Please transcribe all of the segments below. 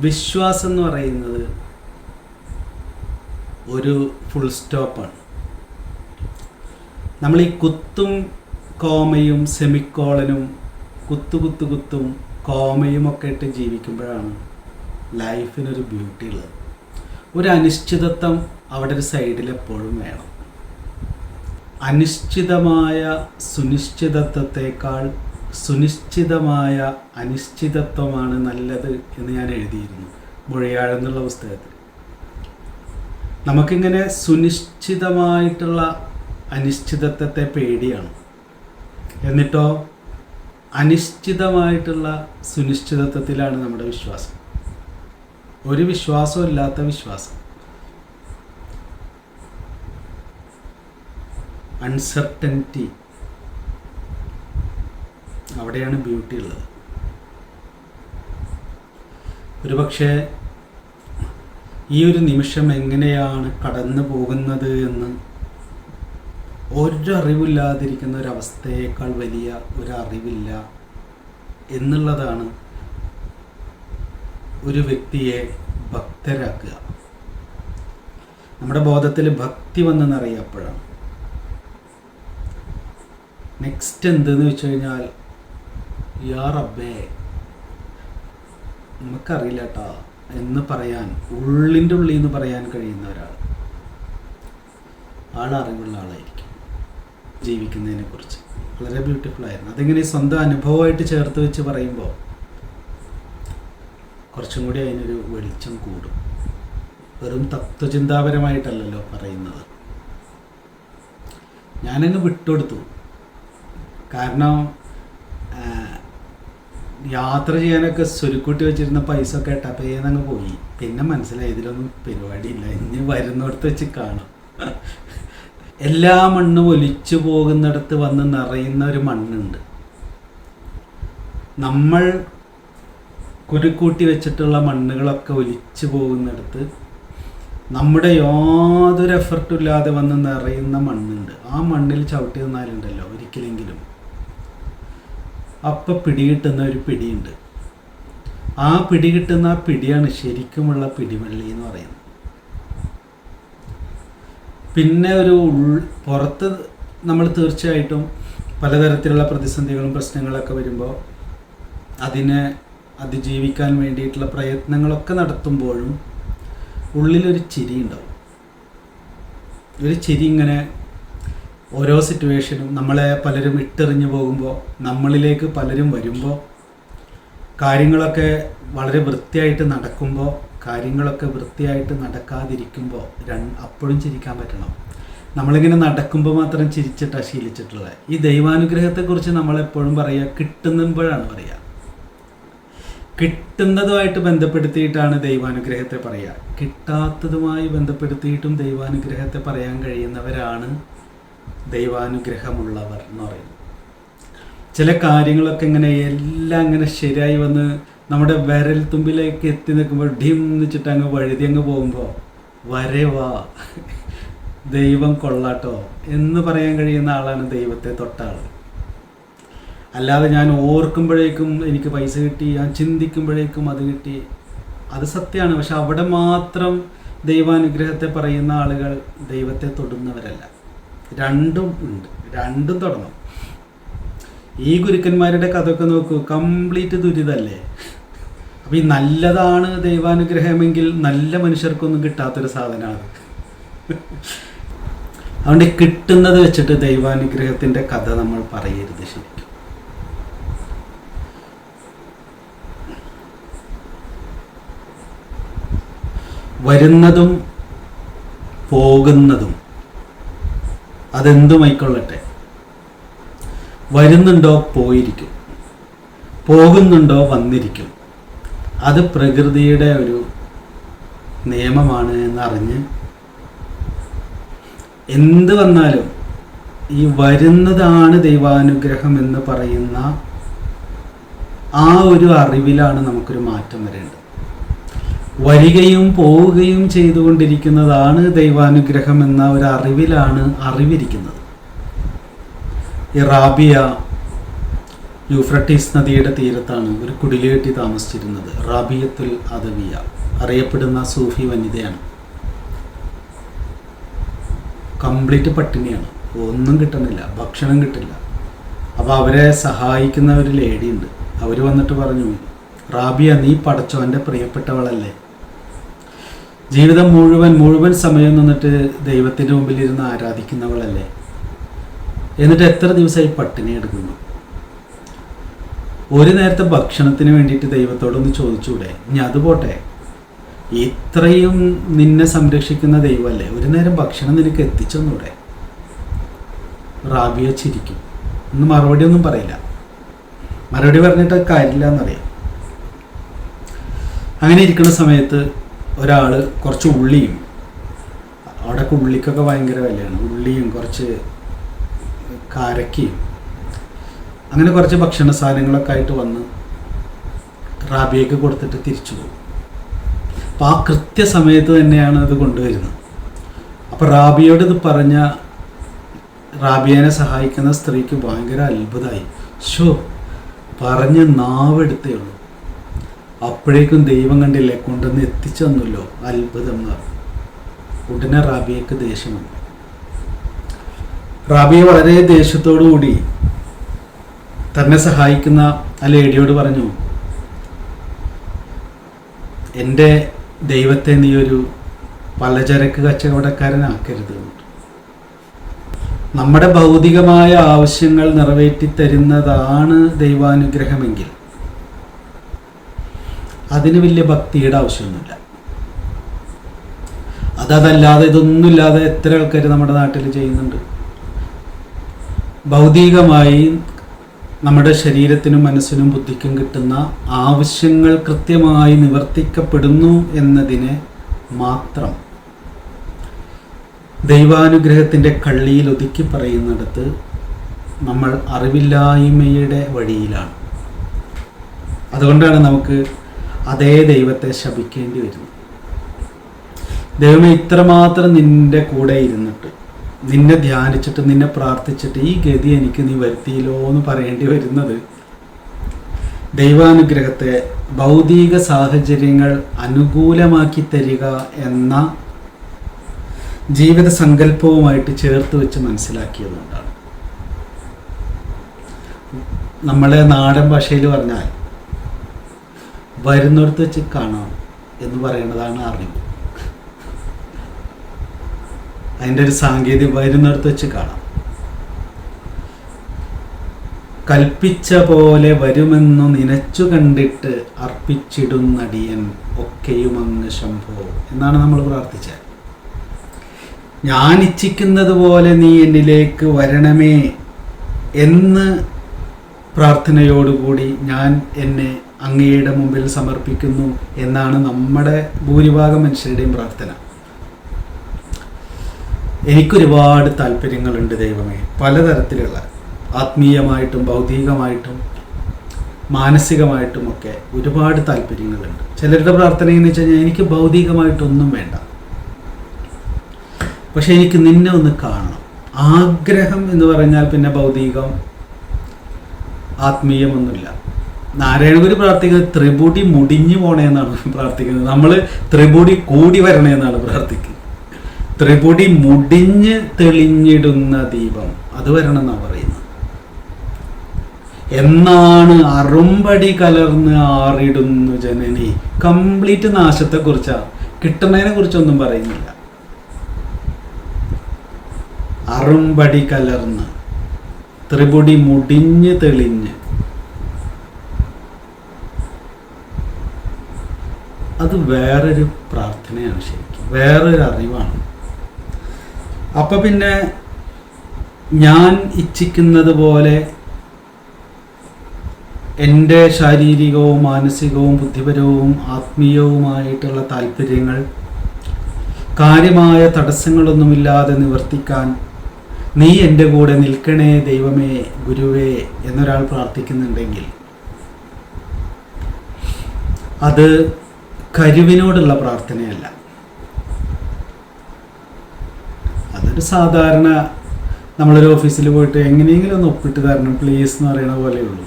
വിശ്വാസം എന്ന് പറയുന്നത് ഒരു ഫുൾ സ്റ്റോപ്പാണ് നമ്മൾ ഈ കുത്തും കോമയും സെമിക്കോളനും കുത്തു കുത്തു കുത്തും കോമയും ഒക്കെ ഇട്ട് ജീവിക്കുമ്പോഴാണ് ലൈഫിനൊരു ബ്യൂട്ടി ഉള്ളത്. ഒരു അനിശ്ചിതത്വം അവിടെ ഒരു സൈഡിൽ എപ്പോഴും വേണം. അനിശ്ചിതമായ സുനിശ്ചിതത്വത്തേക്കാൾ സുനിശ്ചിതമായ അനിശ്ചിതത്വമാണ് നല്ലത് എന്ന് ഞാൻ എഴുതിയിരുന്നു മൊഴിയാഴെന്നുള്ള പുസ്തകത്തിൽ. നമുക്കിങ്ങനെ സുനിശ്ചിതമായിട്ടുള്ള അനിശ്ചിതത്വത്തെ പേടിയാണ്. എന്നിട്ടോ അനിശ്ചിതമായിട്ടുള്ള സുനിശ്ചിതത്വത്തിലാണ് നമ്മുടെ വിശ്വാസം. ഒരു വിശ്വാസവും ഇല്ലാത്ത വിശ്വാസം. അൺസർട്ടനിറ്റി അവിടെയാണ് ബ്യൂട്ടി ഉള്ളത്. ഒരുപക്ഷെ ഈ ഒരു നിമിഷം എങ്ങനെയാണ് കടന്നു പോകുന്നത് എന്ന് ഒരറിവില്ലാതിരിക്കുന്ന ഒരവസ്ഥയേക്കാൾ വലിയ ഒരറിവില്ല എന്നുള്ളതാണ് ഒരു വ്യക്തിയെ ഭക്തരാക്കുക. നമ്മുടെ ബോധത്തിൽ ഭക്തി വന്നെന്നറിയപ്പോഴാണ് നെക്സ്റ്റ് എന്തെന്ന് വെച്ച് കഴിഞ്ഞാൽ യാ നമുക്കറിയില്ല കേട്ടോ എന്ന് പറയാൻ ഉള്ളിന്റെ ഉള്ളിൽ എന്ന് പറയാൻ കഴിയുന്ന ഒരാൾ. ആൾ അറിവുള്ള ആളായിരിക്കും ജീവിക്കുന്നതിനെ കുറിച്ച് വളരെ ബ്യൂട്ടിഫുൾ ആയിരുന്നു. അതിങ്ങനെ സ്വന്തം അനുഭവമായിട്ട് ചേർത്ത് വെച്ച് പറയുമ്പോൾ കുറച്ചും കൂടി അതിനൊരു വെളിച്ചം കൂടും. വെറും തത്വചിന്താപരമായിട്ടല്ലല്ലോ പറയുന്നത്. ഞാനങ്ങ് വിട്ടുകൊടുത്തു. കാരണം യാത്ര ചെയ്യാനൊക്കെ സ്വരുക്കൂട്ടി വെച്ചിരുന്ന പൈസ ഒക്കെ ടപ്പേന്നങ്ങ് പോയി. പിന്നെ മനസ്സിലായി ഇതിലൊന്നും പരിപാടിയില്ല. ഇനി വരുന്നിടത്ത് വെച്ച് കാണാം. എല്ലാ മണ്ണും ഒലിച്ചു പോകുന്നിടത്ത് വന്ന് നിറയുന്ന ഒരു മണ്ണുണ്ട്. നമ്മൾ കുരുക്കൂട്ടി വെച്ചിട്ടുള്ള മണ്ണുകളൊക്കെ ഒലിച്ചു പോകുന്നിടത്ത് നമ്മുടെ യാതൊരു എഫർട്ടും ഇല്ലാതെ വന്ന് നിറയുന്ന മണ്ണുണ്ട്. ആ മണ്ണിൽ ചവിട്ടി നിന്നാലുണ്ടല്ലോ ഒരിക്കലെങ്കിലും. അപ്പം പിടികിട്ടുന്ന ഒരു പിടിയുണ്ട്. ആ പിടികിട്ടുന്ന ആ പിടിയാണ് ശരിക്കുമുള്ള പിടിവള്ളി എന്ന് പറയുന്നത്. പിന്നെ ഒരു പുറത്ത് നമ്മൾ തീർച്ചയായിട്ടും പലതരത്തിലുള്ള പ്രതിസന്ധികളും പ്രശ്നങ്ങളൊക്കെ വരുമ്പോൾ അതിനെ അതിജീവിക്കാൻ വേണ്ടിയിട്ടുള്ള പ്രയത്നങ്ങളൊക്കെ നടത്തുമ്പോഴും ഉള്ളിലൊരു ചിരി ഉണ്ടാവും. ഒരു ചിരി ഇങ്ങനെ ഓരോ സിറ്റുവേഷനും നമ്മളെ പലരും ഇട്ടെറിഞ്ഞു പോകുമ്പോൾ നമ്മളിലേക്ക് പലരും വരുമ്പോൾ കാര്യങ്ങളൊക്കെ വളരെ വൃത്തിയായിട്ട് നടക്കുമ്പോൾ കാര്യങ്ങളൊക്കെ വൃത്തിയായിട്ട് നടക്കാതിരിക്കുമ്പോൾ രണ്ട് അപ്പോഴും ചിരിക്കാൻ പറ്റണം. നമ്മളിങ്ങനെ നടക്കുമ്പോൾ മാത്രം ചിരിച്ചിട്ടാണ് ശീലിച്ചിട്ടുള്ളത്. ഈ ദൈവാനുഗ്രഹത്തെക്കുറിച്ച് നമ്മളെപ്പോഴും പറയുക കിട്ടുമ്പോഴാണ് പറയുക കിട്ടുന്നതുമായിട്ട് ബന്ധപ്പെടുത്തിയിട്ടാണ് ദൈവാനുഗ്രഹത്തെ പറയുക കിട്ടാത്തതുമായി ബന്ധപ്പെടുത്തിയിട്ടും ദൈവാനുഗ്രഹത്തെ പറയാൻ കഴിയുന്നവരാണ് ദൈവാനുഗ്രഹമുള്ളവർ എന്ന് പറയുന്നത് ചില കാര്യങ്ങളൊക്കെ ഇങ്ങനെ എല്ലാം ഇങ്ങനെ ശരിയായി വന്ന് നമ്മുടെ വിരൽ തുമ്പിലേക്ക് എത്തി നിൽക്കുമ്പോൾ ഡിം വെച്ചിട്ട് അങ്ങ് വഴുതി അങ്ങ് പോകുമ്പോൾ വരവാ ദൈവം കൊള്ളാട്ടോ എന്ന് പറയാൻ കഴിയുന്ന ആളാണ് ദൈവത്തെ തൊട്ട ആൾ അല്ലാതെ ഞാൻ ഓർക്കുമ്പോഴേക്കും എനിക്ക് പൈസ കിട്ടി ഞാൻ ചിന്തിക്കുമ്പോഴേക്കും അത് കിട്ടി. അത് സത്യമാണ്. പക്ഷെ അവിടെ മാത്രം ദൈവാനുഗ്രഹത്തെ പറയുന്ന ആളുകൾ ദൈവത്തെ തൊടുന്നവരല്ല. രണ്ടും ഉണ്ട്. രണ്ടും തുടങ്ങും ഈ ഗുരുക്കന്മാരുടെ കഥയൊക്കെ നോക്കൂ കംപ്ലീറ്റ് ദുരിതല്ലേ? അപ്പം ഈ നല്ലതാണ് ദൈവാനുഗ്രഹമെങ്കിൽ നല്ല മനുഷ്യർക്കൊന്നും കിട്ടാത്തൊരു സാധനമാണ് അതുകൊണ്ട് കിട്ടുന്നത് വെച്ചിട്ട് ദൈവാനുഗ്രഹത്തിന്റെ കഥ നമ്മൾ പറയരുത് ശരിക്കും. വരുന്നതും പോകുന്നതും അതെന്തുമായിക്കൊള്ളട്ടെ? വരുന്നുണ്ടോ പോയിരിക്കും. പോകുന്നുണ്ടോ വന്നിരിക്കും. അത് പ്രകൃതിയുടെ ഒരു നിയമമാണ് എന്നറിഞ്ഞ് എന്ത് വന്നാലും ഈ വരുന്നതാണ് ദൈവാനുഗ്രഹം എന്ന് പറയുന്ന ആ ഒരു അറിവിലാണ് നമുക്കൊരു മാറ്റം വരേണ്ടത്. വരികയും പോവുകയും ചെയ്തുകൊണ്ടിരിക്കുന്നതാണ് ദൈവാനുഗ്രഹം എന്ന ഒരു അറിവിലാണ് അറിവിരിക്കുന്നത്. ഈ റാബിയ യൂഫ്രട്ടീസ് നദിയുടെ തീരത്താണ് ഒരു കുടിലേട്ടി താമസിച്ചിരുന്നത്. റാബിയത്തുൽ അദവിയ അറിയപ്പെടുന്ന സൂഫി വനിതയാണ്. കംപ്ലീറ്റ് പട്ടിണിയാണ്. ഒന്നും കിട്ടണില്ല ഭക്ഷണം കിട്ടില്ല. അപ്പോൾ അവരെ സഹായിക്കുന്ന ഒരു ലേഡി ഉണ്ട്. അവർ വന്നിട്ട് പറഞ്ഞു റാബിയ നീ പടച്ചോന്റെ പ്രിയപ്പെട്ടവളല്ലേ. ജീവിതം മുഴുവൻ മുഴുവൻ സമയം നിന്നിട്ട് ദൈവത്തിന്റെ മുമ്പിൽ ഇരുന്ന് ആരാധിക്കുന്നവളല്ലേ? എന്നിട്ട് എത്ര ദിവസമായി പട്ടിണി എടുക്കുന്നു ഒരു നേരത്തെ ഭക്ഷണത്തിന് വേണ്ടിയിട്ട് ദൈവത്തോടൊന്ന് ചോദിച്ചൂടെ? ഇനി അത് പോട്ടെ. ഇത്രയും നിന്നെ സംരക്ഷിക്കുന്ന ദൈവമല്ലേ? ഒരു നേരം ഭക്ഷണം നിനക്ക് എത്തിച്ചൊന്നൂടെ? റാബിയ ചിരിക്കും. ഇന്ന് മറുപടി ഒന്നും പറയില്ല. മറുപടി പറഞ്ഞിട്ട് കാര്യമില്ല എന്നറിയാം അങ്ങനെ ഇരിക്കുന്ന സമയത്ത് ഒരാൾ കുറച്ച് ഉള്ളിയും അവിടെയൊക്കെ ഉള്ളിക്കൊക്കെ ഭയങ്കര വിലയാണ്. ഉള്ളിയും കുറച്ച് കാരക്കയും അങ്ങനെ കുറച്ച് ഭക്ഷണ സാധനങ്ങളൊക്കെ ആയിട്ട് വന്ന് റാബിയക്ക് കൊടുത്തിട്ട് തിരിച്ചു പോകും അപ്പം ആ കൃത്യസമയത്ത് തന്നെയാണ് ഇത് കൊണ്ടുവരുന്നത്. അപ്പോൾ റാബിയോട് ഇത് പറഞ്ഞ റാബിയനെ സഹായിക്കുന്ന സ്ത്രീക്ക് ഭയങ്കര അത്ഭുതമായി. ഷോ പറഞ്ഞ് നാവെടുത്തേ ഉള്ളൂ. അപ്പോഴേക്കും ദൈവം കണ്ടില്ലേ കൊണ്ടുവന്ന് എത്തിച്ചു തന്നല്ലോ. അത്ഭുതം എന്ന് പറഞ്ഞു. ഉടനെ റാബിയക്ക് ദേഷ്യം വന്നു. റാബിയ വളരെ ദേഷ്യത്തോടുകൂടി തന്നെ സഹായിക്കുന്ന ആ ലേഡിയോട് പറഞ്ഞു എന്റെ ദൈവത്തെ നീ ഒരു പലചരക്ക് കച്ചവടക്കാരനാക്കരുത്. നമ്മുടെ ഭൗതികമായ ആവശ്യങ്ങൾ നിറവേറ്റി തരുന്നതാണ് ദൈവാനുഗ്രഹമെങ്കിൽ അതിന് വലിയ ഭക്തിയുടെ ആവശ്യമൊന്നുമില്ല. അതല്ലാതെ ഇതൊന്നുമില്ലാതെ എത്ര ആൾക്കാർ നമ്മുടെ നാട്ടിൽ ചെയ്യുന്നുണ്ട്. ഭൗതികമായി നമ്മുടെ ശരീരത്തിനും മനസ്സിനും ബുദ്ധിക്കും കിട്ടുന്ന ആവശ്യങ്ങൾ കൃത്യമായി നിവർത്തിക്കപ്പെടുന്നു എന്നതിനെ മാത്രം ദൈവാനുഗ്രഹത്തിന്റെ കള്ളിയിൽ ഒതുക്കി പറയുന്നിടത്ത് നമ്മൾ അറിവില്ലായ്മയുടെ വഴിയിലാണ്. അതുകൊണ്ടാണ് നമുക്ക് അതേ ദൈവത്തെ ശപിക്കേണ്ടി വരുന്നു ദൈവമേ ഇത്രമാത്രം നിന്റെ കൂടെ ഇരുന്നിട്ട് നിന്നെ ധ്യാനിച്ചിട്ട് നിന്നെ പ്രാർത്ഥിച്ചിട്ട് ഈ ഗതി എനിക്ക് നീ വരുത്തിയില്ലോ എന്ന് പറയേണ്ടി വരുന്നത് ദൈവാനുഗ്രഹത്തെ ഭൗതിക സാഹചര്യങ്ങൾ അനുകൂലമാക്കി തരിക എന്ന ജീവിത സങ്കല്പവുമായിട്ട് ചേർത്ത് വെച്ച് മനസ്സിലാക്കിയതുകൊണ്ടാണ്. നമ്മളെ നാടൻ ഭാഷയിൽ പറഞ്ഞാൽ വരുന്നിടത്ത് വെച്ച് കാണാം എന്ന് പറയുന്നതാണ് അറിവ്. അതിന്റെ ഒരു സാങ്കേതിക വരുന്നിടത്ത് വെച്ച് കാണാം. കൽപ്പിച്ച പോലെ വരുമെന്നു നനച്ചു കണ്ടിട്ട് അർപ്പിച്ചിടുന്നടിയൻ ഒക്കെയും അങ്ങ് ശംഭോ എന്നാണ് നമ്മൾ പ്രാർത്ഥിച്ചത്. ഞാൻ ഇച്ഛിക്കുന്നത് പോലെ നീ എന്നിലേക്ക് വരണമേ എന്ന് പ്രാർത്ഥനയോടുകൂടി ഞാൻ എന്നെ അങ്ങയുടെ മുമ്പിൽ സമർപ്പിക്കുന്നു എന്നാണ് നമ്മുടെ ഭൂരിഭാഗം മനുഷ്യരുടെയും പ്രാർത്ഥന. എനിക്കൊരുപാട് താല്പര്യങ്ങളുണ്ട് ദൈവമേ. പലതരത്തിലുള്ള ആത്മീയമായിട്ടും ഭൗതികമായിട്ടും മാനസികമായിട്ടുമൊക്കെ ഒരുപാട് താല്പര്യങ്ങളുണ്ട്. ചിലരുടെ പ്രാർത്ഥന എന്ന് വെച്ച് കഴിഞ്ഞാൽ എനിക്ക് ഭൗതികമായിട്ടൊന്നും വേണ്ട. പക്ഷെ എനിക്ക് നിന്നെ ഒന്ന് കാണണം. ആഗ്രഹം എന്ന് പറഞ്ഞാൽ പിന്നെ ഭൗതികം ആത്മീയമൊന്നുമില്ല. നാരായണഗുരു പ്രാർത്ഥിക്കുന്നത് ത്രിപുടി മുടിഞ്ഞു പോണേന്നാണ് പ്രാർത്ഥിക്കുന്നത്. നമ്മൾ ത്രിപുടി കൂടി വരണേന്നാണ് പ്രാർത്ഥിക്കുന്നത് ത്രിപുടി മുടിഞ്ഞ് തെളിഞ്ഞിടുന്ന ദീപം അത് വരണം എന്നാണ് പറയുന്നത്. എന്നാണ് അറുമ്പടി കലർന്ന് ആറിടുന്നു ജനനി. കംപ്ലീറ്റ് നാശത്തെ കുറിച്ചാ കിട്ടുന്നതിനെ കുറിച്ചൊന്നും പറയുന്നില്ല. അറുമ്പടി കലർന്ന് ത്രിപുടി മുടിഞ്ഞ് തെളിഞ്ഞ് അത് വേറൊരു പ്രാർത്ഥനയാണ് ശരിക്കും. വേറൊരു അറിവാണ്. അപ്പൊ പിന്നെ ഞാൻ ഇച്ഛിക്കുന്നത് പോലെ എന്റെ ശാരീരികവും മാനസികവും ബുദ്ധിപരവും ആത്മീയവുമായിട്ടുള്ള താല്പര്യങ്ങൾ കാര്യമായ തടസ്സങ്ങളൊന്നുമില്ലാതെ നിവർത്തിക്കാൻ നീ എന്റെ കൂടെ നിൽക്കണേ ദൈവമേ ഗുരുവേ എന്നൊരാൾ പ്രാർത്ഥിക്കുന്നുണ്ടെങ്കിൽ അത് കരുവിനോടുള്ള പ്രാർത്ഥനയല്ല. അതൊരു സാധാരണ നമ്മളൊരു ഓഫീസിൽ പോയിട്ട് എങ്ങനെയെങ്കിലും ഒന്ന് ഒപ്പിട്ട് തരണം പ്ലീസ് എന്ന് പറയുന്ന പോലെയുള്ളൂ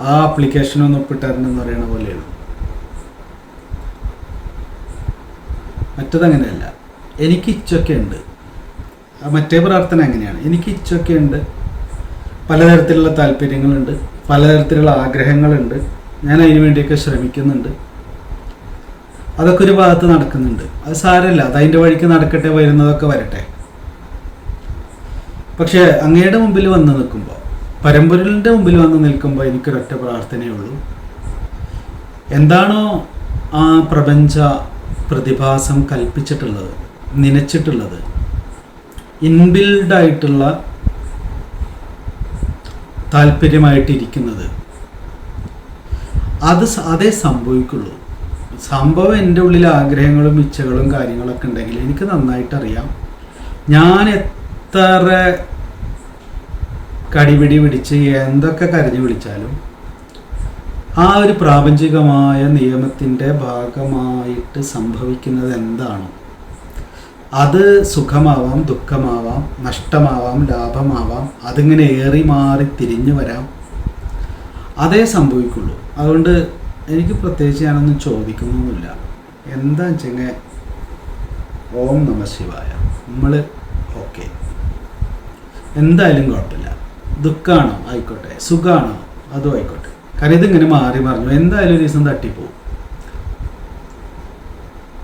ആ ആപ്ലിക്കേഷൻ ഒന്ന് ഒപ്പിട്ട് തരണം എന്ന് പറയുന്ന പോലെയുള്ളൂ മറ്റതങ്ങനെയല്ല. എനിക്ക് ഇച്ചൊക്കെ ഉണ്ട് മറ്റേ പ്രാർത്ഥന അങ്ങനെയാണ്. എനിക്ക് ഇച്ചൊക്കെ ഉണ്ട് പലതരത്തിലുള്ള താല്പര്യങ്ങളുണ്ട്. പലതരത്തിലുള്ള ആഗ്രഹങ്ങളുണ്ട്. ഞാൻ അതിനു വേണ്ടിയൊക്കെ ശ്രമിക്കുന്നുണ്ട്. അതൊക്കെ ഒരു ഭാഗത്ത് നടക്കുന്നുണ്ട്. അത് സാരമില്ല അത് അതിന്റെ വഴിക്ക് നടക്കട്ടെ വരുന്നതൊക്കെ വരട്ടെ. പക്ഷേ അങ്ങയുടെ മുമ്പിൽ വന്ന് നിൽക്കുമ്പോൾ പരമ്പരലിന്റെ മുമ്പിൽ വന്ന് നിൽക്കുമ്പോൾ എനിക്കൊരൊറ്റ പ്രാർത്ഥനയേ ഉള്ളൂ. എന്താണോ ആ പ്രപഞ്ച പ്രതിഭാസം കൽപ്പിച്ചിട്ടുള്ളത് നനച്ചിട്ടുള്ളത് ഇൻബിൽഡായിട്ടുള്ള താല്പര്യമായിട്ടിരിക്കുന്നത് അത് അതേ സംഭവിക്കുള്ളൂ. സംഭവം എന്റെ ഉള്ളിൽ ആഗ്രഹങ്ങളും ഇച്ഛകളും കാര്യങ്ങളൊക്കെ ഉണ്ടെങ്കിൽ എനിക്ക് നന്നായിട്ട് അറിയാം ഞാൻ എത്ര കടിപിടി പിടിച്ച് എന്തൊക്കെ കരഞ്ഞു വിളിച്ചാലും ആ ഒരു പ്രാപഞ്ചികമായ നിയമത്തിന്റെ ഭാഗമായിട്ട് സംഭവിക്കുന്നത് എന്താണോ അത് സുഖമാവാം ദുഃഖമാവാം നഷ്ടമാവാം ലാഭമാവാം അതിങ്ങനെ ഏറി മാറി തിരിഞ്ഞു വരാം. അതേ സംഭവിക്കുള്ളൂ. അതുകൊണ്ട് എനിക്ക് പ്രത്യേകിച്ച് ഞാനൊന്നും ചോദിക്കുന്നൊന്നുമില്ല. എന്താ വെച്ചെങ്കിൽ ഓം നമ ശിവായ. നമ്മൾ ഓക്കെ. എന്തായാലും കുഴപ്പമില്ല. ദുഃഖമാണോ ആയിക്കോട്ടെ. സുഖമാണോ അതും ആയിക്കോട്ടെ. കാരണം ഇതിങ്ങനെ മാറി മറിഞ്ഞു. എന്തായാലും ഒരു ദിവസം തട്ടിപ്പോവും.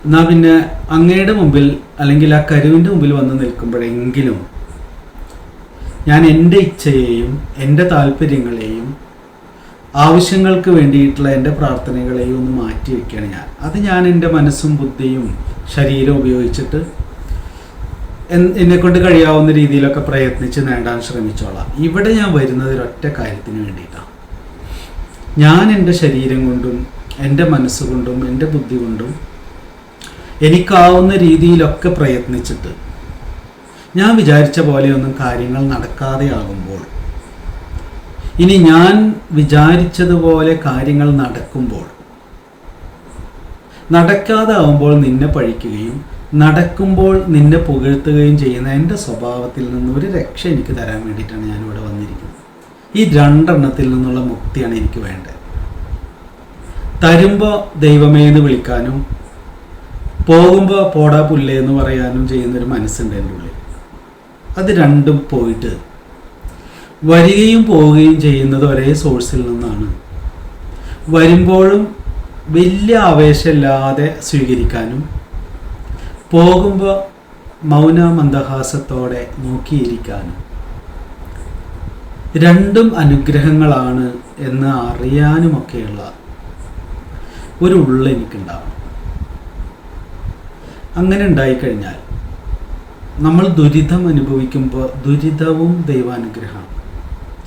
എന്നാ പിന്നെ അങ്ങയുടെ മുമ്പിൽ അല്ലെങ്കിൽ ആ കരുവിന്റെ മുമ്പിൽ വന്ന് നിൽക്കുമ്പോഴെങ്കിലും ഞാൻ എന്റെ ഇച്ഛയെയും എന്റെ താല്പര്യങ്ങളെയും ആവശ്യങ്ങൾക്ക് വേണ്ടിയിട്ടുള്ള എന്റെ പ്രാർത്ഥനകളെയും ഒന്ന് മാറ്റി വയ്ക്കുകയാണ് ഞാൻ. അത് ഞാൻ എന്റെ മനസ്സും ബുദ്ധിയും ശരീരം ഉപയോഗിച്ചിട്ട് എന്നെക്കൊണ്ട് എന്നെ കൊണ്ട് കഴിയാവുന്ന രീതിയിലൊക്കെ പ്രയത്നിച്ച് നേടാൻ ശ്രമിച്ചോളാം. ഇവിടെ ഞാൻ വരുന്നത് ഒരൊറ്റ കാര്യത്തിന് വേണ്ടിയിട്ടാണ്. ഞാൻ എന്റെ ശരീരം കൊണ്ടും എന്റെ മനസ്സുകൊണ്ടും എന്റെ ബുദ്ധി കൊണ്ടും എനിക്കാവുന്ന രീതിയിലൊക്കെ പ്രയത്നിച്ചിട്ട് ഞാൻ വിചാരിച്ച പോലെയൊന്നും കാര്യങ്ങൾ നടക്കാതെ ആകുമ്പോൾ ഇനി ഞാൻ വിചാരിച്ചതുപോലെ കാര്യങ്ങൾ നടക്കുമ്പോൾ നടക്കാതെ ആവുമ്പോൾ നിന്നെ പഴിക്കുകയും നടക്കുമ്പോൾ നിന്നെ പുകഴ്ത്തുകയും ചെയ്യുന്ന എന്റെ സ്വഭാവത്തിൽ നിന്നൊരു രക്ഷ എനിക്ക് തരാൻ വേണ്ടിയിട്ടാണ് ഞാനിവിടെ വന്നിരിക്കുന്നത്. ഈ രണ്ടെണ്ണത്തിൽ നിന്നുള്ള മുക്തിയാണ് എനിക്ക് വേണ്ടത്. തരുമ്പോൾ ദൈവമേ എന്ന് വിളിക്കാനും പോകുമ്പോൾ പോടാ പുല്ലേ എന്ന് പറയാനും ചെയ്യുന്നൊരു മനസ്സുണ്ട് എന്റെ ഉള്ളിൽ. അത് രണ്ടും പോയിട്ട് വരികയും പോവുകയും ചെയ്യുന്നത് ഒരേ സോഴ്സിൽ നിന്നാണ്. വരുമ്പോഴും വലിയ ആവേശമില്ലാതെ സ്വീകരിക്കാനും പോകുമ്പോൾ മൗന മന്ദഹാസത്തോടെ നോക്കിയിരിക്കാനും. രണ്ടും അനുഗ്രഹങ്ങളാണ് എന്ന് അറിയാനുമൊക്കെയുള്ള ഒരു ഉള്ള എനിക്കുണ്ടാവണം. അങ്ങനെ ഉണ്ടായിക്കഴിഞ്ഞാൽ നമ്മൾ ദുരിതം അനുഭവിക്കുമ്പോൾ ദുരിതവും ദൈവാനുഗ്രഹമാണ്.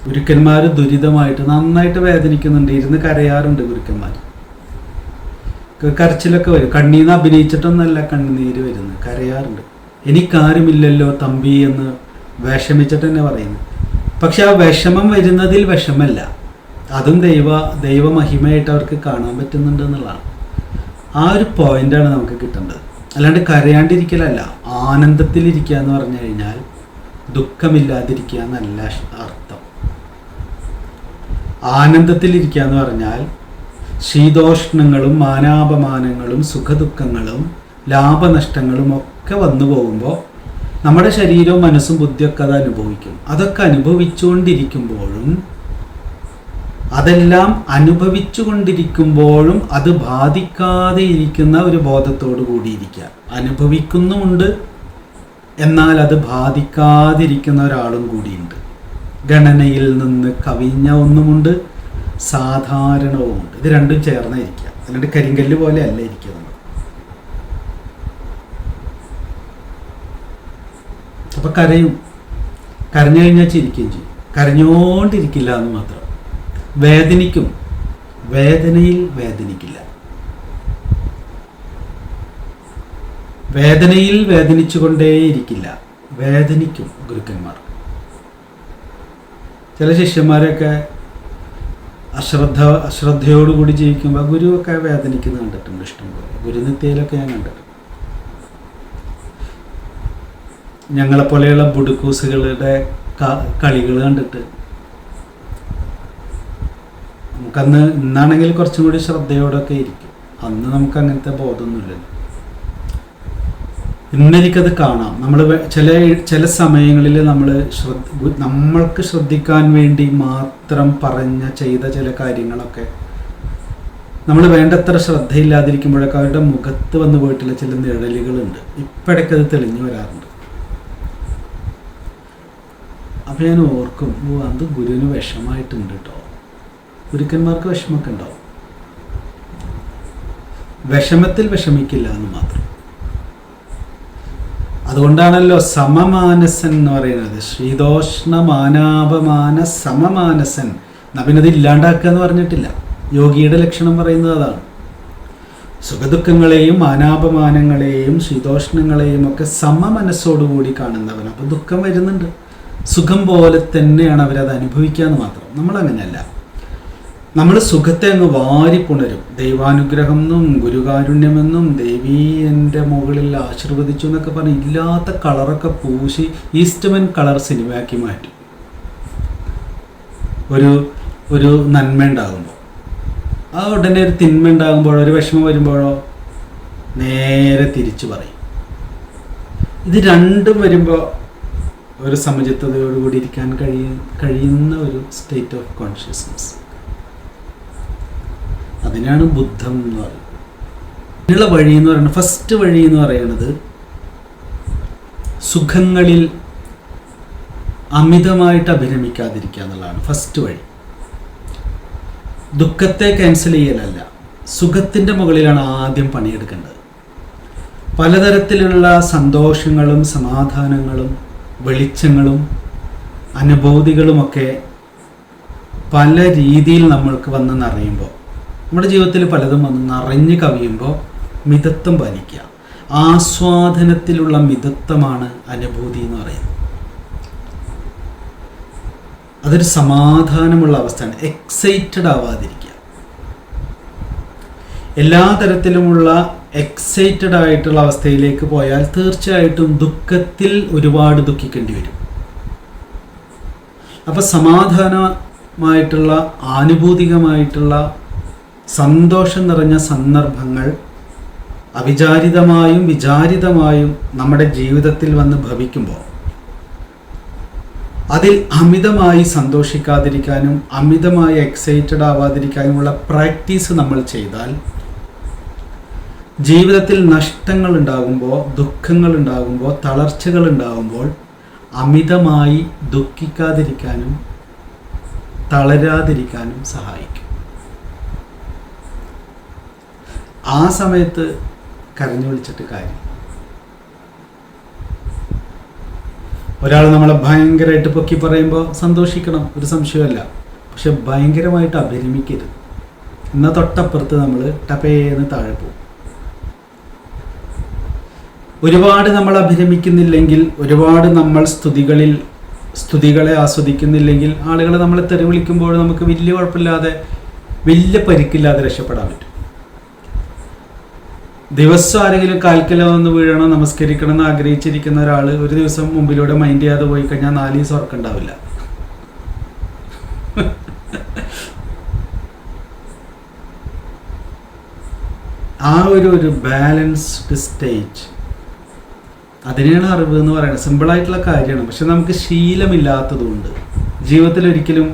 ഗുരുക്കന്മാർ ദുരിതമായിട്ട് നന്നായിട്ട് വേദനിക്കുന്നുണ്ട്. ഇരുന്ന് കരയാറുണ്ട് ഗുരുക്കന്മാർ കരച്ചിലൊക്കെ വരും. കണ്ണീന്ന് അഭിനയിച്ചിട്ടൊന്നല്ല കണ്ണുനീര് വരുന്നത്. കരയാറുണ്ട്. എനിക്കാരുമില്ലല്ലോ തമ്പി എന്ന് വിഷമിച്ചിട്ട് തന്നെ പറയുന്നു. പക്ഷെ ആ വിഷമം വരുന്നതിൽ വിഷമല്ല അതും ദൈവ ദൈവമഹിമയായിട്ട് അവർക്ക് കാണാൻ പറ്റുന്നുണ്ട് എന്നുള്ളതാണ് ആ ഒരു പോയിന്റാണ് നമുക്ക് കിട്ടേണ്ടത്. അല്ലാണ്ട് കരയാണ്ടിരിക്കലല്ല. ആനന്ദത്തിലിരിക്കുക എന്ന് പറഞ്ഞു കഴിഞ്ഞാൽ ദുഃഖമില്ലാതിരിക്കുക എന്നല്ല അർത്ഥം. ആനന്ദത്തിലിരിക്കുക എന്ന് പറഞ്ഞാൽ ശീതോഷ്ണങ്ങളും മാനാപമാനങ്ങളും സുഖദുഃഖങ്ങളും ലാഭനഷ്ടങ്ങളും ഒക്കെ വന്നു പോകുമ്പോൾ നമ്മുടെ ശരീരവും മനസ്സും ബുദ്ധിയൊക്കെ അത് അനുഭവിക്കും. അതൊക്കെ അനുഭവിച്ചുകൊണ്ടിരിക്കുമ്പോഴും അതെല്ലാം അനുഭവിച്ചുകൊണ്ടിരിക്കുമ്പോഴും അത് ബാധിക്കാതെ ഇരിക്കുന്ന ഒരു ബോധത്തോടു കൂടിയിരിക്കുക. അനുഭവിക്കുന്നുമുണ്ട് എന്നാൽ അത് ബാധിക്കാതിരിക്കുന്ന ഒരാളും കൂടിയുണ്ട്. ഗണനയിൽ നിന്ന് കവിഞ്ഞ ഒന്നുമുണ്ട് സാധാരണവുമുണ്ട്. ഇത് രണ്ടും ചേർന്നായിരിക്കുക. അല്ലാണ്ട് കരിങ്കല്ല് പോലെ അല്ല ഇരിക്കുക നമ്മൾ. അപ്പൊ കരയും. കരഞ്ഞു കഴിഞ്ഞാൽ ചിരിക്കുകയും ചെയ്യും. കരഞ്ഞോണ്ടിരിക്കില്ല എന്ന് മാത്രം. വേദനിക്കും. വേദനയിൽ വേദനിക്കില്ല. വേദനയിൽ വേദനിച്ചുകൊണ്ടേയിരിക്കില്ല. വേദനിക്കും ഗുരുക്കന്മാർ. ചില ശിഷ്യന്മാരെയൊക്കെ അശ്രദ്ധ അശ്രദ്ധയോടുകൂടി ജീവിക്കുമ്പോൾ ഗുരുവൊക്കെ വേദനിക്കുന്ന കണ്ടിട്ടുണ്ട് ഇഷ്ടംപോലെ ഗുരുനിത്യയിലൊക്കെ ഞാൻ കണ്ടിട്ടുണ്ട്. ഞങ്ങളെപ്പോലെയുള്ള ബുഡുക്കൂസുകളുടെ കളികൾ കണ്ടിട്ട് നമുക്കന്ന് ഇന്നാണെങ്കിൽ കുറച്ചും കൂടി ശ്രദ്ധയോടൊക്കെ ഇരിക്കും. അന്ന് നമുക്ക് അങ്ങനത്തെ ബോധമൊന്നുമില്ലല്ലോ. ഇന്നെനിക്കത് കാണാം. നമ്മൾ ചില ചില സമയങ്ങളിൽ നമ്മൾ ശ്രദ്ധ നമ്മൾക്ക് ശ്രദ്ധിക്കാൻ വേണ്ടി മാത്രം പറഞ്ഞ ചെയ്ത ചില കാര്യങ്ങളൊക്കെ നമ്മൾ വേണ്ടത്ര ശ്രദ്ധയില്ലാതിരിക്കുമ്പോഴൊക്കെ അവരുടെ മുഖത്ത് വന്നു പോയിട്ടുള്ള ചില നിഴലുകളുണ്ട്. ഇപ്പോഴൊക്കെ അത് തെളിഞ്ഞു വരാറുണ്ട്. അപ്പം ഞാൻ ഓർക്കും ഓ അത് ഗുരുവിന് വിഷമായിട്ടുണ്ട് കേട്ടോ ഗുരുക്കന്മാർക്ക് വിഷമമൊക്കെ ഉണ്ടാവും വിഷമത്തിൽ വിഷമിക്കില്ല എന്ന് മാത്രം. അതുകൊണ്ടാണല്ലോ സമമാനസൻ എന്ന് പറയുന്നത്. ശീതോഷ്ണ മാനാപമാന സമമാനസൻ നബിനത് ഇല്ലാണ്ടാക്കുക എന്ന് പറഞ്ഞിട്ടില്ല. യോഗിയുടെ ലക്ഷണം പറയുന്നത് അതാണ്. സുഖദുഃഖങ്ങളെയും മാനാപമാനങ്ങളെയും ശീതോഷ്ണങ്ങളെയും ഒക്കെ സമമനസ്സോടുകൂടി കാണുന്നവൻ. അപ്പം ദുഃഖം വരുന്നുണ്ട്. സുഖം പോലെ തന്നെയാണ് അവരത് അനുഭവിക്കുക എന്ന് മാത്രം. നമ്മളങ്ങനെയല്ല. നമ്മൾ സുഖത്തെ അങ്ങ് വാരിപ്പുണരും ദൈവാനുഗ്രഹം എന്നും ഗുരുകാരുണ്യമെന്നും ദേവി എന്റെ മുകളിൽ ആശീർവദിച്ചു എന്നൊക്കെ പറഞ്ഞ് ഇല്ലാത്ത കളറൊക്കെ പൂശി ഈസ്റ്റ്മൻ കളർ സിനിമയാക്കി മാറ്റും. ഒരു ഒരു നന്മ ഉണ്ടാകുമ്പോൾ. ആ ഉടനെ ഒരു തിന്മ ഉണ്ടാകുമ്പോഴോ ഒരു വിഷമം വരുമ്പോഴോ നേരെ തിരിച്ചു പറയും. ഇത് രണ്ടും വരുമ്പോൾ ഒരു സമചിത്തതയോടുകൂടി ഇരിക്കാൻ കഴിയ കഴിയുന്ന ഒരു സ്റ്റേറ്റ് ഓഫ് കോൺഷ്യസ്നസ് അതിനാണ് ബുദ്ധം എന്ന് പറയുന്നത്. അതിനുള്ള വഴി എന്ന് പറയുന്നത് ഫസ്റ്റ് വഴി എന്ന് പറയുന്നത് സുഖങ്ങളിൽ അമിതമായിട്ട് അഭിരമിക്കാതിരിക്കുക എന്നുള്ളതാണ് ഫസ്റ്റ് വഴി. ദുഃഖത്തെ ക്യാൻസൽ ചെയ്യലല്ല. സുഖത്തിന്റെ മുകളിലാണ് ആദ്യം പണിയെടുക്കേണ്ടത്. പലതരത്തിലുള്ള സന്തോഷങ്ങളും സമാധാനങ്ങളും വെളിച്ചങ്ങളും അനുഭൂതികളുമൊക്കെ പല രീതിയിൽ നമ്മൾക്ക് വന്നെന്നറിയുമ്പോൾ നിറയുമ്പോൾ നമ്മുടെ ജീവിതത്തിൽ പലതും വന്ന് നിറഞ്ഞു കവിയുമ്പോൾ മിതത്വം പാലിക്കുക. ആസ്വാദനത്തിലുള്ള മിതത്വമാണ് അനുഭൂതി എന്ന് പറയുന്നത്. അതൊരു സമാധാനമുള്ള അവസ്ഥയാണ്. എക്സൈറ്റഡ് ആവാതിരിക്കുക. എല്ലാ തരത്തിലുമുള്ള എക്സൈറ്റഡ് ആയിട്ടുള്ള അവസ്ഥയിലേക്ക് പോയാൽ തീർച്ചയായിട്ടും ദുഃഖത്തിൽ ഒരുപാട് ദുഃഖിക്കേണ്ടി വരും. അപ്പം സമാധാനമായിട്ടുള്ള ആനുഭൂതികമായിട്ടുള്ള സന്തോഷം നിറഞ്ഞ സന്ദർഭങ്ങൾ അവിചാരിതമായും വിചാരിതമായും നമ്മുടെ ജീവിതത്തിൽ വന്ന് ഭവിക്കുമ്പോൾ അതിൽ അമിതമായി സന്തോഷിക്കാതിരിക്കാനും അമിതമായി എക്സൈറ്റഡ് ആവാതിരിക്കാനുമുള്ള പ്രാക്ടീസ് നമ്മൾ ചെയ്താൽ ജീവിതത്തിൽ നഷ്ടങ്ങൾ ഉണ്ടാകുമ്പോൾ ദുഃഖങ്ങൾ ഉണ്ടാകുമ്പോൾ തളർച്ചകൾ ഉണ്ടാകുമ്പോൾ അമിതമായി ദുഃഖിക്കാതിരിക്കാനും തളരാതിരിക്കാനും സഹായിക്കും. ആ സമയത്ത് കരഞ്ഞു വിളിച്ചിട്ട് കാര്യം. ഒരാൾ നമ്മളെ ഭയങ്കരമായിട്ട് പൊക്കി പറയുമ്പോൾ സന്തോഷിക്കണം ഒരു സംശയമല്ല. പക്ഷെ ഭയങ്കരമായിട്ട് അഭിരമിക്കരുത്. എന്നാൽ തൊട്ടപ്പുറത്ത് നമ്മൾ ടപേന്ന് താഴെ പോകും. ഒരുപാട് നമ്മൾ അഭിരമിക്കുന്നില്ലെങ്കിൽ ഒരുപാട് നമ്മൾ സ്തുതികളിൽ സ്തുതികളെ ആസ്വദിക്കുന്നില്ലെങ്കിൽ ആളുകളെ നമ്മളെ തെറി വിളിക്കുമ്പോൾ നമുക്ക് വലിയ കുഴപ്പമില്ലാതെ വലിയ പരിക്കില്ലാതെ രക്ഷപ്പെടാൻ പറ്റും. ദിവസം ആരെങ്കിലും കാൽക്കല വന്ന് വീഴണം നമസ്കരിക്കണം എന്ന് ആഗ്രഹിച്ചിരിക്കുന്ന ഒരാൾ ഒരു ദിവസം മുമ്പിലൂടെ മൈൻഡ് ചെയ്യാതെ പോയി കഴിഞ്ഞാൽ നാല് ദിവസം ഉറക്കുണ്ടാവില്ല ആ ഒരു ഒരു ബാലൻസ്ഡ് സ്റ്റേജ് അതിനെയാണ് അറിവ് എന്ന് പറയുന്നത്. സിമ്പിളായിട്ടുള്ള കാര്യമാണ്. പക്ഷെ നമുക്ക് ശീലമില്ലാത്തതുകൊണ്ട് ജീവിതത്തിൽ ഒരിക്കലും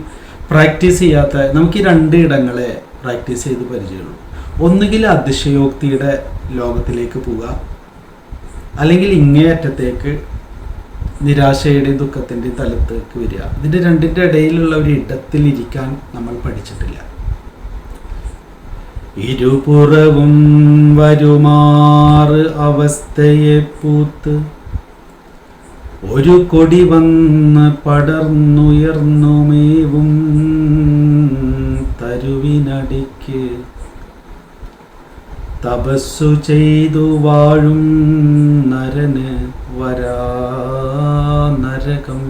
പ്രാക്ടീസ് ചെയ്യാത്ത നമുക്ക് ഈ രണ്ട് ഇടങ്ങളെ പ്രാക്ടീസ് ചെയ്ത് പരിചയമുള്ളൂ. ഒന്നുകിൽ അതിശയോക്തിയുടെ ലോകത്തിലേക്ക് പോവുക. അല്ലെങ്കിൽ ഇങ്ങേയറ്റത്തേക്ക് നിരാശയുടെയും ദുഃഖത്തിന്റെയും തലത്തേക്ക് വരിക. ഇതിന്റെ രണ്ടിന്റെ ഇടയിലുള്ള ഒരു ഇടത്തിൽ ഇരിക്കാൻ നമ്മൾ പഠിച്ചിട്ടില്ല. ഇരുപുറവും വരുമാറ് അവസ്ഥയെ പൂത്ത് ഒരു കൊടി വന്ന് പടർന്നുയർന്നുമേവും തരുവിനടിക്ക് തപസ്സു ചെയ്തു വാഴും നരന് വരാ നരകം.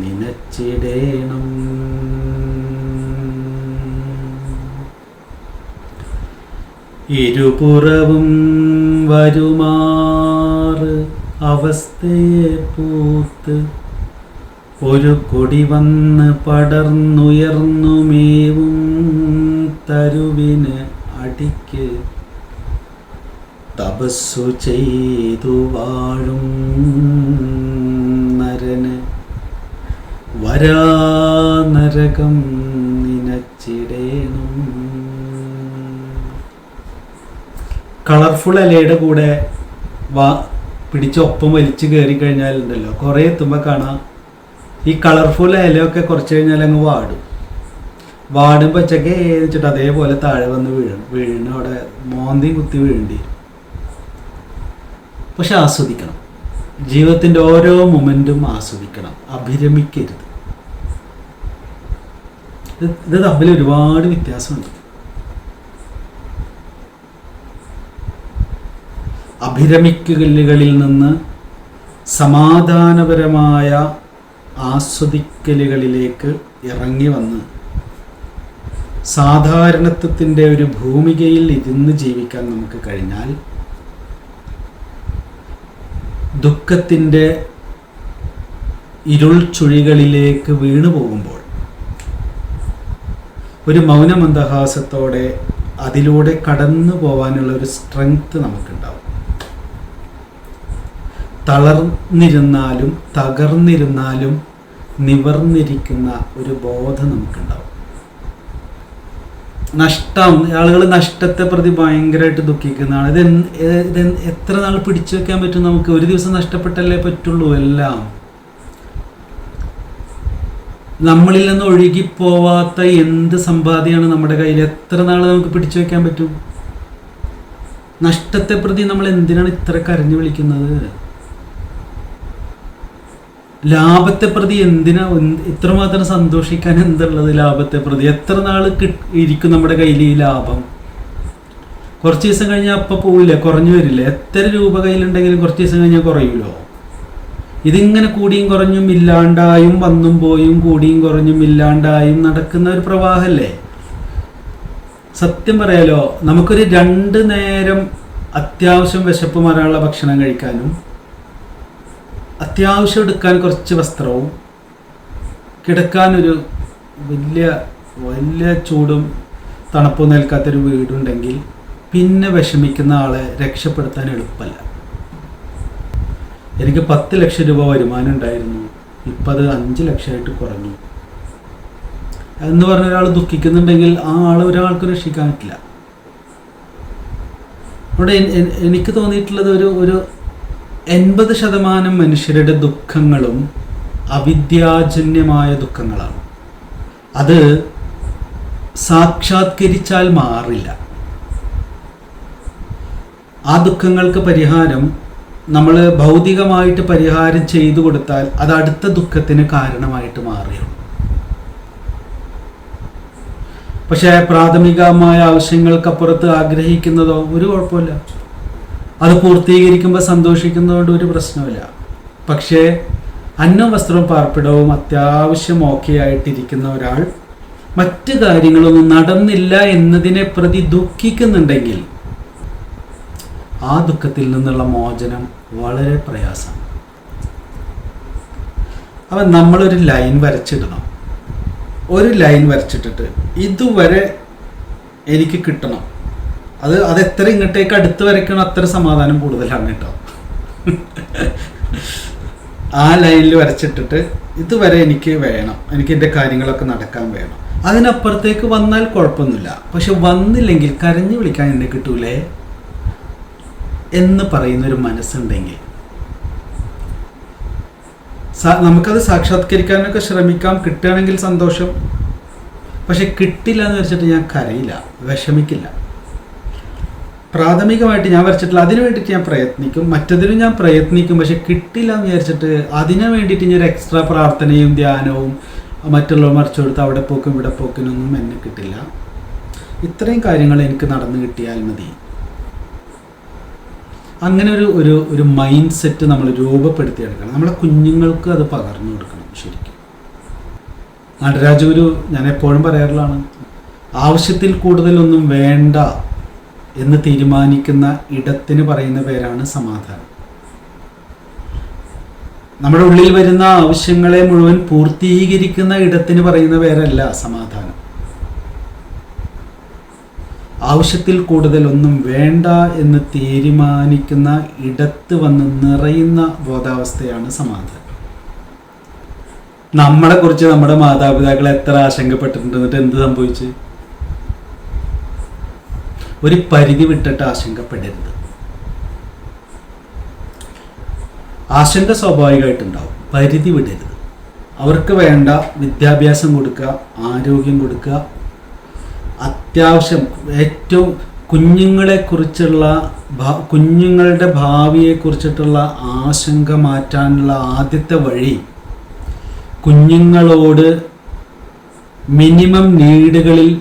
നിനച്ചിടേണം. ഇരുപുറവും വരുമാറ് അവസ്ഥയെ പൂത്ത് ഒരു കൊടി വന്ന് പടർന്നുയർന്നു മേവും തരുവിന് അടിക്ക് തപസ്സു ചെയ്തു വാഴും നരന്. വരാ നരകം നിനച്ചിടേണം. കളർഫുൾ അലയുടെ കൂടെ വാ പിടിച്ചൊപ്പം വലിച്ചു കയറി കഴിഞ്ഞാലുണ്ടല്ലോ. കുറേ എത്തുമ്പോൾ കാണാം. ഈ കളർഫുൾ ഇലയൊക്കെ കുറച്ച് കഴിഞ്ഞാൽ അങ്ങ് വാടും. വാടും പച്ചക്ക് ഏതിച്ചിട്ട് അതേപോലെ താഴെ വന്ന് വീഴും. വീഴുന്ന അവിടെ മോന്തി കുത്തി വീഴേണ്ടി പക്ഷെ ആസ്വദിക്കണം. ജീവിതത്തിന്റെ ഓരോ മൊമെന്റും ആസ്വദിക്കണം. അഭിരമിക്കരുത്. ഇത് തമ്മിൽ ഒരുപാട് വ്യത്യാസമുണ്ട്. അഭിരമിക്കലുകളിൽ നിന്ന് സമാധാനപരമായ ആസ്വദിക്കലുകളിലേക്ക് ഇറങ്ങി വന്ന് സാധാരണത്വത്തിന്റെ ഒരു ഭൂമികയിൽ ഇരുന്ന് ജീവിക്കാൻ നമുക്ക് കഴിഞ്ഞാൽ ദുഃഖത്തിന്റെ ഇരുൾ ചുഴികളിലേക്ക് വീണു പോകുമ്പോൾ ഒരു മൗനമന്ദഹാസത്തോടെ അതിലൂടെ കടന്നു പോകാനുള്ള ഒരു സ്ട്രെങ്ത് നമുക്കുണ്ടാവും. തളർന്നിരുന്നാലും തകർന്നിരുന്നാലും നിവർന്നിരിക്കുന്ന ഒരു ബോധം നമുക്കുണ്ടാവും. നഷ്ടം ആളുകൾ നഷ്ടത്തെ പ്രതി ഭയങ്കരമായിട്ട് ദുഃഖിക്കുന്നതാണ്. ഇത് ഇത് എത്ര നാൾ പിടിച്ചു വെക്കാൻ പറ്റും നമുക്ക്? ഒരു ദിവസം നഷ്ടപ്പെട്ടല്ലേ പറ്റുള്ളൂ എല്ലാം. നമ്മളിൽ നിന്ന് ഒഴുകിപ്പോവാത്ത എന്ത് സമ്പാദ്യമാണ് നമ്മുടെ കയ്യിൽ? എത്ര നാൾ നമുക്ക് പിടിച്ചു വെക്കാൻ പറ്റും? നഷ്ടത്തെ പ്രതി നമ്മൾ എന്തിനാണ് ഇത്ര കരഞ്ഞു വിളിക്കുന്നത്? ലാഭത്തെ പ്രതി എന്തിനാ എന്ത്- ഇത്രമാത്രം സന്തോഷിക്കാൻ എന്തുള്ളത് ലാഭത്തെ പ്രതി എത്ര നാൾ ഇരിക്കും നമ്മുടെ കയ്യിൽ ഈ ലാഭം? കുറച്ച് ദിവസം കഴിഞ്ഞാൽ അപ്പം പോവില്ലേ? കുറഞ്ഞു വരില്ല? എത്ര രൂപ കയ്യിലുണ്ടെങ്കിലും കുറച്ച് ദിവസം കഴിഞ്ഞാൽ കുറയൂലോ ഇതിങ്ങനെ കൂടിയും കുറഞ്ഞും ഇല്ലാണ്ടായും വന്നും പോയും കൂടിയും കുറഞ്ഞും ഇല്ലാണ്ടായും നടക്കുന്ന ഒരു പ്രവാഹമല്ലേ സത്യം പറയാലോ നമുക്കൊരു രണ്ട് നേരം അത്യാവശ്യം വിശപ്പ് മാറാനുള്ള ഭക്ഷണം കഴിക്കാനും അത്യാവശ്യം എടുക്കാൻ കുറച്ച് വസ്ത്രവും കിടക്കാനൊരു വലിയ വലിയ ചൂടും തണുപ്പും നിൽക്കാത്തൊരു വീടുണ്ടെങ്കിൽ പിന്നെ വിഷമിക്കുന്ന ആളെ രക്ഷപ്പെടുത്താൻ എളുപ്പമല്ല എനിക്ക് പത്ത് ലക്ഷം രൂപ വരുമാനം ഉണ്ടായിരുന്നു. ഇപ്പം അത് അഞ്ച് ലക്ഷമായിട്ട് കുറഞ്ഞു. എന്ന് പറഞ്ഞ ഒരാൾ ദുഃഖിക്കുന്നുണ്ടെങ്കിൽ ആ ആൾ ഒരാൾക്ക് രക്ഷിക്കാൻ പറ്റില്ല. അവിടെ എനിക്ക് തോന്നിയിട്ടുള്ളത് ഒരു ഒരു എൺപത് ശതമാനം മനുഷ്യരുടെ ദുഃഖങ്ങളും അവിദ്യാജന്യമായ ദുഃഖങ്ങളാണ്. അത് സാക്ഷാത്കരിച്ചാൽ മാറില്ല. ആ ദുഃഖങ്ങൾക്ക് പരിഹാരം നമ്മൾ ഭൗതികമായിട്ട് പരിഹാരം ചെയ്തു കൊടുത്താൽ അത് അടുത്ത ദുഃഖത്തിന് കാരണമായിട്ട് മാറിയുള്ളൂ പക്ഷേ പ്രാഥമികമായ ആവശ്യങ്ങൾക്കപ്പുറത്ത് ആഗ്രഹിക്കുന്നതോ ഒരു കുഴപ്പമില്ല. അത് പൂർത്തീകരിക്കുമ്പോൾ സന്തോഷിക്കുന്നതുകൊണ്ട് ഒരു പ്രശ്നമില്ല പക്ഷേ അന്നം വസ്ത്രവും പാർപ്പിടവും അത്യാവശ്യം ഓക്കെ ആയിട്ടിരിക്കുന്ന ഒരാൾ മറ്റ് കാര്യങ്ങളൊന്നും നടന്നില്ല എന്നതിനെ പ്രതി ദുഃഖിക്കുന്നുണ്ടെങ്കിൽ ആ ദുഃഖത്തിൽ നിന്നുള്ള മോചനം വളരെ പ്രയാസമാണ്. അപ്പം നമ്മളൊരു ലൈൻ വരച്ചിടണം. ഒരു ലൈൻ വരച്ചിട്ടിട്ട് ഇതുവരെ എനിക്ക് കിട്ടണം. അത് അത് എത്ര ഇങ്ങോട്ടേക്ക് അടുത്ത് വരയ്ക്കണം അത്ര സമാധാനം കൂടുതലാണ് കേട്ടോ. ആ ലൈനിൽ വരച്ചിട്ടിട്ട് ഇതുവരെ എനിക്ക് വേണം. എനിക്ക് എന്റെ കാര്യങ്ങളൊക്കെ നടക്കാൻ വേണം. അതിനപ്പുറത്തേക്ക് വന്നാൽ കുഴപ്പമൊന്നുമില്ല. പക്ഷെ വന്നില്ലെങ്കിൽ കരഞ്ഞു വിളിക്കാൻ എന്നെ കിട്ടൂലേ? എന്ന് പറയുന്നൊരു മനസ്സുണ്ടെങ്കിൽ. നമുക്കത് സാക്ഷാത്കരിക്കാനൊക്കെ ശ്രമിക്കാം. കിട്ടുകയാണെങ്കിൽ സന്തോഷം. പക്ഷെ കിട്ടില്ല എന്ന് വെച്ചിട്ട് ഞാൻ കരയില്ല. വിഷമിക്കില്ല. പ്രാഥമികമായിട്ട് ഞാൻ വരച്ചിട്ടുള്ള അതിന് വേണ്ടിയിട്ട് ഞാൻ പ്രയത്നിക്കും. മറ്റതിനും ഞാൻ പ്രയത്നിക്കും. പക്ഷെ കിട്ടില്ല എന്ന് വിചാരിച്ചിട്ട് അതിന് വേണ്ടിയിട്ട് ഞാൻ ഒരു എക്സ്ട്രാ പ്രാർത്ഥനയും ധ്യാനവും മറ്റുള്ളവർ മറിച്ചു കൊടുത്ത് അവിടെ പോക്കും ഇവിടെ പോക്കിനൊന്നും എന്നെ കിട്ടില്ല. ഇത്രയും കാര്യങ്ങൾ എനിക്ക് നടന്നു കിട്ടിയാൽ മതി. അങ്ങനെ ഒരു ഒരു ഒരു മൈൻഡ് സെറ്റ് നമ്മൾ രൂപപ്പെടുത്തിയെടുക്കണം. നമ്മളെ കുഞ്ഞുങ്ങൾക്ക് അത് പകർന്നു കൊടുക്കണം ശരിക്കും. നടരാജഗുരു ഞാൻ എപ്പോഴും പറയാറുള്ളതാണ്. ആവശ്യത്തിൽ കൂടുതലൊന്നും വേണ്ട. എന്ന് തീരുമാനിക്കുന്ന ഇടത്തിന് പറയുന്ന പേരാണ് സമാധാനം. നമ്മുടെ ഉള്ളിൽ വരുന്ന ആവശ്യങ്ങളെ മുഴുവൻ പൂർത്തീകരിക്കുന്ന ഇടത്തിന് പറയുന്ന പേരല്ല സമാധാനം. ആവശ്യത്തിൽ കൂടുതൽ ഒന്നും വേണ്ട എന്ന് തീരുമാനിക്കുന്ന ഇടത്ത് വന്ന് നിറയുന്ന ബോധാവസ്ഥയാണ് സമാധാനം. നമ്മളെ കുറിച്ച് നമ്മുടെ മാതാപിതാക്കൾ എത്ര ആശങ്കപ്പെട്ടിട്ടുണ്ട് എന്നിട്ട് എന്ത് സംഭവിച്ചു? ഒരു പരിധി വിട്ടിട്ട് ആശങ്കപ്പെടരുത്. ആശങ്ക സ്വാഭാവികമായിട്ടുണ്ടാവും. പരിധി വിടരുത്. അവർക്ക് വേണ്ട വിദ്യാഭ്യാസം കൊടുക്കുക ആരോഗ്യം കൊടുക്കുക. അത്യാവശ്യം ഏറ്റവും കുഞ്ഞുങ്ങളെക്കുറിച്ചുള്ള കുഞ്ഞുങ്ങളുടെ ഭാവിയെക്കുറിച്ചിട്ടുള്ള ആശങ്ക മാറ്റാനുള്ള ആദ്യത്തെ വഴി കുഞ്ഞുങ്ങളോട് മിനിമം നീഡുകളിൽ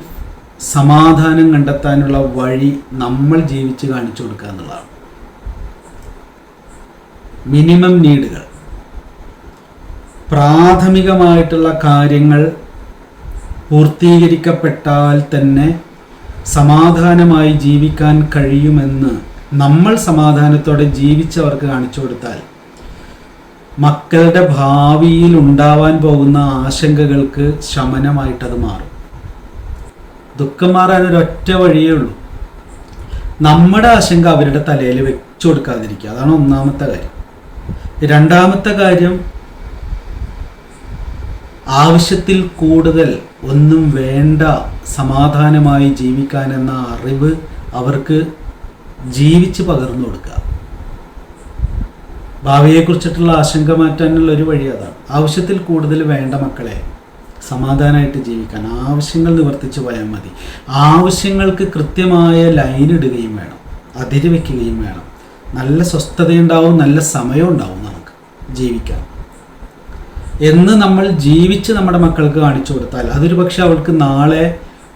സമാധാനം കണ്ടെത്താനുള്ള വഴി നമ്മൾ ജീവിച്ച് കാണിച്ചു കൊടുക്കുക എന്നുള്ളതാണ്. മിനിമം നീഡുകൾ. പ്രാഥമികമായിട്ടുള്ള കാര്യങ്ങൾ പൂർത്തീകരിക്കപ്പെട്ടാൽ തന്നെ സമാധാനമായി ജീവിക്കാൻ കഴിയുമെന്ന് നമ്മൾ സമാധാനത്തോടെ ജീവിച്ചവർക്ക് കാണിച്ചു കൊടുത്താൽ മക്കളുടെ ഭാവിയിൽ ഉണ്ടാവാൻ പോകുന്ന ആശങ്കകൾക്ക് ശമനമായിട്ടത് മാറും. ദുഃഖം മാറാൻ ഒരൊറ്റ വഴിയേ ഉള്ളൂ. നമ്മുടെ ആശങ്ക അവരുടെ തലയിൽ വെച്ചു കൊടുക്കാതിരിക്കുക. അതാണ് ഒന്നാമത്തെ കാര്യം. രണ്ടാമത്തെ കാര്യം ആവശ്യത്തിൽ കൂടുതൽ ഒന്നും വേണ്ട സമാധാനമായി ജീവിക്കാൻ എന്ന അറിവ് അവർക്ക് ജീവിച്ച് പകർന്നു കൊടുക്കുക. ഭാവിയെക്കുറിച്ചിട്ടുള്ള ആശങ്ക മാറ്റാനുള്ള ഒരു വഴി അതാണ്. ആവശ്യത്തിൽ കൂടുതൽ വേണ്ട മക്കളെ സമാധാനമായിട്ട് ജീവിക്കാൻ. ആവശ്യങ്ങൾ നിവർത്തിച്ച് പോയാൽ മതി. ആവശ്യങ്ങൾക്ക് കൃത്യമായ ലൈൻ ഇടുകയും വേണം. അതിര് വയ്ക്കുകയും വേണം. നല്ല സ്വസ്ഥതയുണ്ടാവും നല്ല സമയം ഉണ്ടാവും നമുക്ക് ജീവിക്കാൻ. എന്ന് നമ്മൾ ജീവിച്ച് നമ്മുടെ മക്കൾക്ക് കാണിച്ചു കൊടുത്താൽ അതൊരു പക്ഷെ അവൾക്ക് നാളെ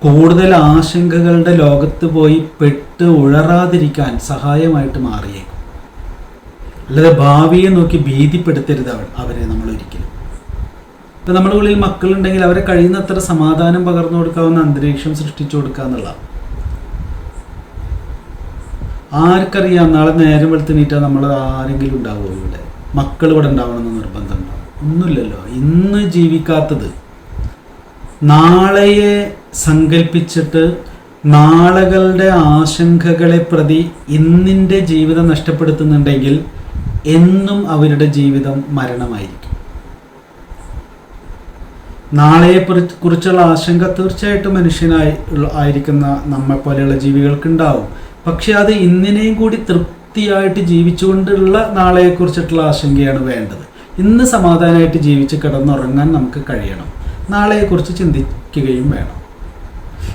കൂടുതൽ ആശങ്കകളുടെ ലോകത്ത് പോയി പെട്ട് ഉഴറാതിരിക്കാൻ സഹായമായിട്ട് മാറിയേക്കും. അല്ലാതെ ഭാവിയെ നോക്കി ഭീതിപ്പെടുത്തരുത് അവൾ അവരെ നമ്മൾ ഒരിക്കലും ഇപ്പം നമ്മുടെ ഉള്ളിൽ മക്കളുണ്ടെങ്കിൽ അവരെ കഴിയുന്നത്ര സമാധാനം പകർന്നു കൊടുക്കാവുന്ന അന്തരീക്ഷം സൃഷ്ടിച്ചു കൊടുക്കുക എന്നുള്ളതാണ്. ആർക്കറിയാം നാളെ നേരം വെളുത്തിനീറ്റാൽ നമ്മൾ ആരെങ്കിലും ഉണ്ടാവുമോ ഇവിടെ? മക്കൾ ഇവിടെ ഉണ്ടാവണമെന്ന് നിർബന്ധം ഉണ്ടാവും ഒന്നുമില്ലല്ലോ. ഇന്ന് ജീവിക്കാത്തത് നാളെയെ സങ്കല്പിച്ചിട്ട് നാളകളുടെ ആശങ്കകളെ പ്രതി ഇന്നിന്റെ ജീവിതം നഷ്ടപ്പെടുത്തുന്നുണ്ടെങ്കിൽ എന്നും അവരുടെ ജീവിതം മരണമായിരിക്കും. നാളെയെ കുറി- കുറിച്ചുള്ള ആശങ്ക തീർച്ചയായിട്ടും മനുഷ്യനായി ആയിരിക്കുന്ന നമ്മെ പോലെയുള്ള ജീവികൾക്ക് ഉണ്ടാവും പക്ഷെ അത് ഇന്നിനെയും കൂടി തൃപ്തിയായിട്ട് ജീവിച്ചുകൊണ്ടുള്ള നാളെയെക്കുറിച്ചിട്ടുള്ള ആശങ്കയാണ് വേണ്ടത്. ഇന്ന് സമാധാനമായിട്ട് ജീവിച്ച് കിടന്നുറങ്ങാൻ നമുക്ക് കഴിയണം. നാളെയെക്കുറിച്ച് ചിന്തിക്കുകയും വേണം.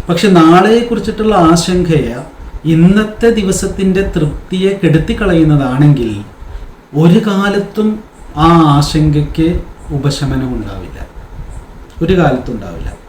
പക്ഷെ നാളെയെക്കുറിച്ചിട്ടുള്ള ആശങ്കയ ഇന്നത്തെ ദിവസത്തിന്റെ തൃപ്തിയെ കെടുത്തിക്കളയുന്നതാണെങ്കിൽ ഒരു കാലത്തും ആ ആശങ്കയ്ക്ക് ഉപശമനം ഉണ്ടാവില്ല ഒരു കാലത്തും ഉണ്ടാവില്ല.